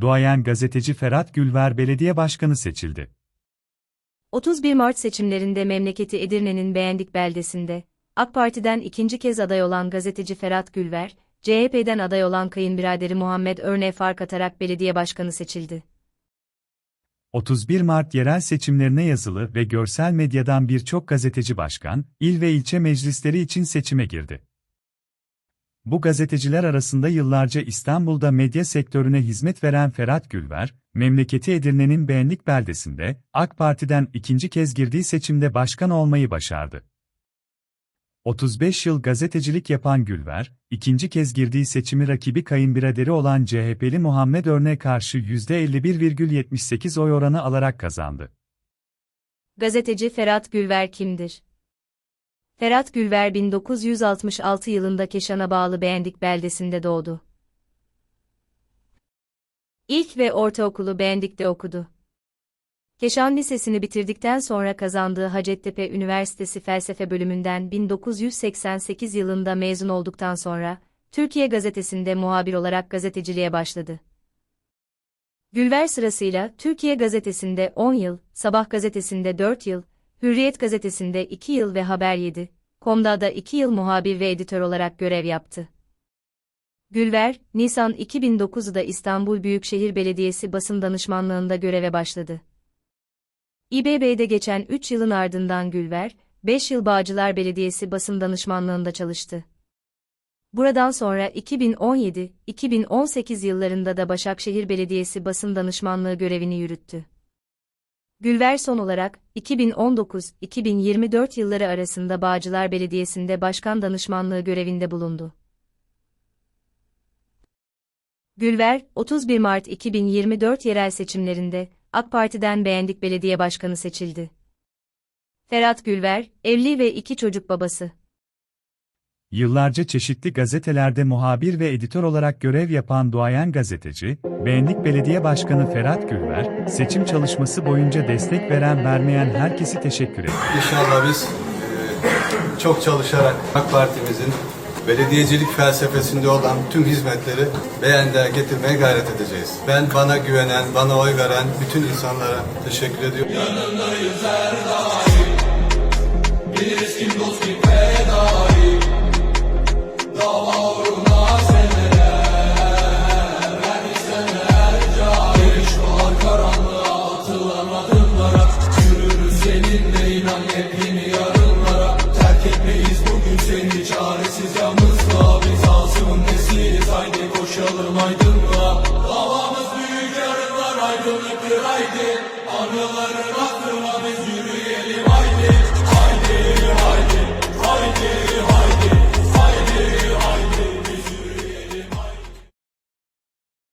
duayen gazeteci Ferhat Gülver belediye başkanı seçildi. 31 Mart seçimlerinde memleketi Edirne'nin Beğendik beldesinde, AK Parti'den ikinci kez aday olan gazeteci Ferhat Gülver, CHP'den aday olan kayınbiraderi Muhammed Örne fark atarak belediye başkanı seçildi. 31 Mart yerel seçimlerine yazılı ve görsel medyadan birçok gazeteci başkan, il ve ilçe meclisleri için seçime girdi. Bu gazeteciler arasında yıllarca İstanbul'da medya sektörüne hizmet veren Ferhat Gülver, memleketi Edirne'nin Beğenlik beldesinde, AK Parti'den ikinci kez girdiği seçimde başkan olmayı başardı. 35 yıl gazetecilik yapan Gülver, ikinci kez girdiği seçimi rakibi kayınbiraderi olan CHP'li Muhammed Örne karşı %51,78 oy oranı alarak kazandı. Gazeteci Ferhat Gülver kimdir? Ferhat Gülver 1966 yılında Keşan'a bağlı Beğendik beldesinde doğdu. İlk ve ortaokulu Beğendik'te okudu. Keşan Lisesi'ni bitirdikten sonra kazandığı Hacettepe Üniversitesi Felsefe bölümünden 1988 yılında mezun olduktan sonra, Türkiye Gazetesi'nde muhabir olarak gazeteciliğe başladı. Gülver sırasıyla Türkiye Gazetesi'nde 10 yıl, Sabah Gazetesi'nde 4 yıl, Hürriyet Gazetesi'nde 2 yıl ve Haber 7, Kom'da da 2 yıl muhabir ve editör olarak görev yaptı. Gülver, Nisan 2009'da İstanbul Büyükşehir Belediyesi basın danışmanlığında göreve başladı. İBB'de geçen 3 yılın ardından Gülver, 5 yıl Bağcılar Belediyesi basın danışmanlığında çalıştı. Buradan sonra 2017-2018 yıllarında da Başakşehir Belediyesi basın danışmanlığı görevini yürüttü. Gülver son olarak 2019-2024 yılları arasında Bağcılar Belediyesi'nde başkan danışmanlığı görevinde bulundu. Gülver, 31 Mart 2024 yerel seçimlerinde AK Parti'den Beğendik Belediye Başkanı seçildi. Ferhat Gülver, evli ve iki çocuk babası. Yıllarca çeşitli gazetelerde muhabir ve editör olarak görev yapan duayen gazeteci, Beğenlik Belediye Başkanı Ferhat Gülver, seçim çalışması boyunca destek veren vermeyen herkesi teşekkür etti. İnşallah biz e, çok çalışarak AK Parti'mizin belediyecilik felsefesinde olan tüm hizmetleri beğendiğe getirmeye gayret edeceğiz. Ben bana güvenen, bana oy veren bütün insanlara teşekkür ediyorum. Çaresiz yalnızlığa biz azığın nesiliz Haydi koşalım aydınlığa. Davamız büyük yarınlar aydınlıktır. Haydi Anıların aklına biz yürüyelim. Haydi